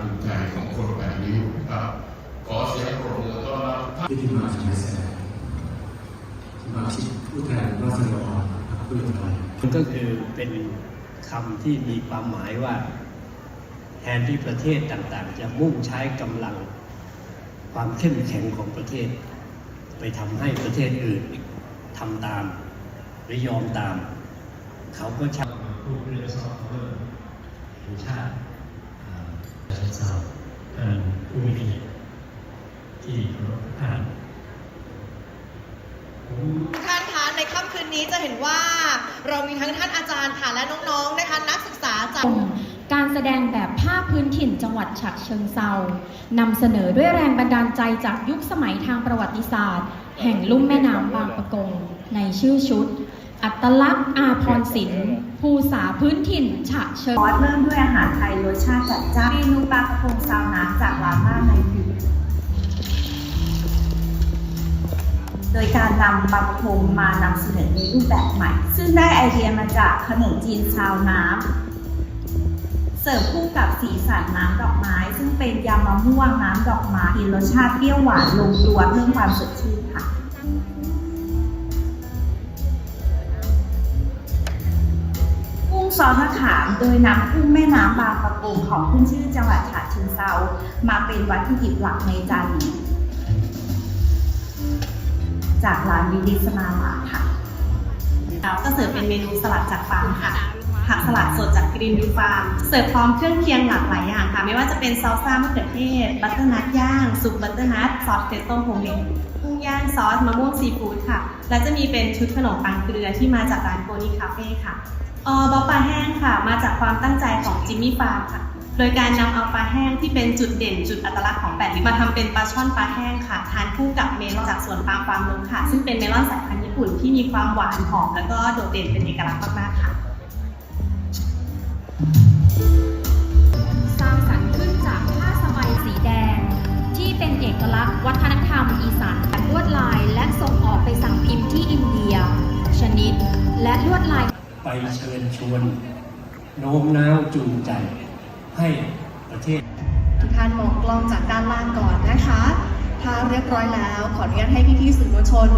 ภูมิใจของคนแปดริ้ครับขอเสียงปรบมือต้อนรับท่านที่มาจากแสดงสมาชิกผู้แทนราษฎรพรรคเพื่อไทยก็คือเป็นคำที่มีความหมายว่าแทนที่ประเทศต่างๆ จะมุ่งใช้กำลังความเข้มแข็งของประเทศ ไปทำให้ประเทศอื่นทำตามหรือยอมตาม เขาก็ใช้ผู้เรื่องซอฟต์แวร์ชาติ ชาชนท่านผู้มีเกียรติที่เคารพทุกท่านทุกท่านคะในค่ำคืนนี้จะเห็นว่าเรามีทั้งท่านอาจารย์ค่ะและน้องๆนะคะนักศึกษาจากการแสดงแบบภาพพื้นถิ่นจังหวัดฉะเชิงเซานำเสนอด้วยแรงบันดาลใจจากยุคสมัยทางประวัติศาสตร์ แห่งลุ่มแม่น้ำบางปะกง ในชื่อชุด อัตลักษณ์อาพรศิลป์ภูษาพื้นถิ่น ฉะเชิงคอสเริ่มด้วยอาหารไทยรสชาติจัดจ้านเมนูปลากระพงซาวน้ำจากร้านบ้านในพิวโดยการนำปลากระพงมานำเสนอในรูปแบบใหม่ ซึ่งได้ไอเดียมาจากขนมจีนซาวน้ำเสิร์ฟคู่กับสีสันน้ำดอกไม้ ซึ่งเป็นยำมะม่วงน้ำดอกไม้มีรสชาติเปรี้ยวหวานลงตัวเพิ่มความสดชื่นค่ะ ซอสมะขามโดยนำกุ้งแม่น้ำบางประกงของขึ้นชื่อจังหวัดฉะเชิงเซามาเป็นวัตถุดิบหลักในจานนี้ จากร้านวิดิสมาลาค่ะแล้วก็เสิร์ฟเป็นเมนูสลัดจากฟาร์มค่ะผักสลัดสดจากกรีนวิวฟาร์มเสิร์ฟพร้อมเครื่องเคียงหลากหลายอย่างค่ะ ไม่ว่าจะเป็นซอสซ่ามะเขือเทศ บัตเตอร์นัทย่าง ซุปบัตเตอร์นัทซอสเฟสโต้โฮมเมดกุ้งย่างซอสมะม่วงซีฟู้ดค่ะ และจะมีเป็นชุดขนมปังเกลือที่มาจากร้านโกนี่คาเฟ่ค่ะ ออบอปลาแห้งค่ะ มาจากความตั้งใจของจิมมี่ฟาร์มค่ะ โดยการนำเอาปลาแห้งที่เป็นจุดเด่นจุดอัตลักษณ์ของแปดริ้วมาทำเป็นปลาช่อนปลาแห้งค่ะ ทานคู่กับเมลอนจากสวนปาล์มฟาร์มนงค่ะ ซึ่งเป็นเมลอนสายพันธุ์ญี่ปุ่นที่มีความหวานหอมแล้วก็โดดเด่นเป็นเอกลักษณ์มากๆค่ะ เชิญชวนโน้มน้าวจูงใจให้ประเทศทุกท่านมองกล้องจากด้านล่างก่อนนะคะ ถ้าเรียบร้อยแล้ว ขออนุญาตให้พี่ๆสื่อมวลชน